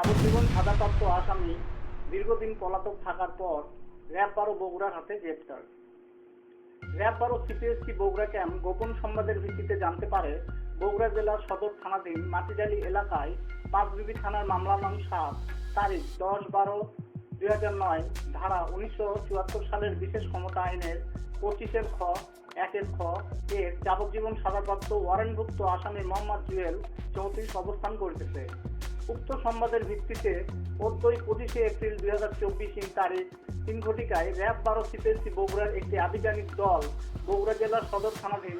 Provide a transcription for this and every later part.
সাজাপ্রাপ্ত আসামি দীর্ঘদিন পলাতক থাকার পর র্যাব বারো বগুড়ার হাতে গ্রেপ্তার। র্যাব বারো সিপিএসসি বগুড়া ক্যাম্প গোপন সংবাদের ভিত্তিতে জানতে পারে, বগুড়া জেলার সদর থানাধীন মাটিজালি এলাকায় পাঁচবিবি থানার মামলা নং সাত, তারিখ দশ বারো দুই হাজার নয়, ধারা উনিশশো চুয়াত্তর সালের বিশেষ ক্ষমতা আইনের পঁচিশের খ, একের খ, এর যাবজ্জীবন সাজাপ্রাপ্ত ওয়ারেন্টভুক্ত আসামি মোহাম্মদ জুয়েল চৌত্রিশ অবস্থান করিতেছে। উক্ত সংবাদের ভিত্তিতে চোদ্দই পঁচিশে এপ্রিল দুই হাজার চব্বিশ তারিখ তিন ঘটিকায় র্যাব বারো সিপিএসসি বগুড়ার একটি আধিকারিক দল বগুড়া জেলার সদর থানাধীন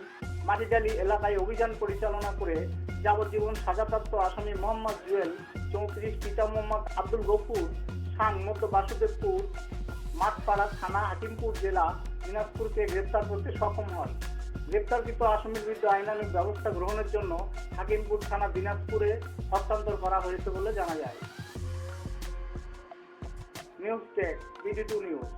মাটিডালি এলাকায় অভিযান পরিচালনা করে যাবজ্জীবন সাজাপ্রাপ্ত আসামি মোহাম্মদ জুয়েল চৌত্রিশ পিতা মোহাম্মদ আব্দুল গফুর সাং মধ্য বাসুদেবপুর, মাঠপাড়া থানা হাকিমপুর জেলা দিনাজপুরকে গ্রেপ্তার করতে সক্ষম হয়। গ্রেপ্তারকৃত আসামির বিরুদ্ধে আইনানুগ ব্যবস্থা গ্রহণের জন্য হাকিমপুর থানা দিনাজপুরে হস্তান্তর করা হয়েছে বলে জানা যায়। News tech BD to news.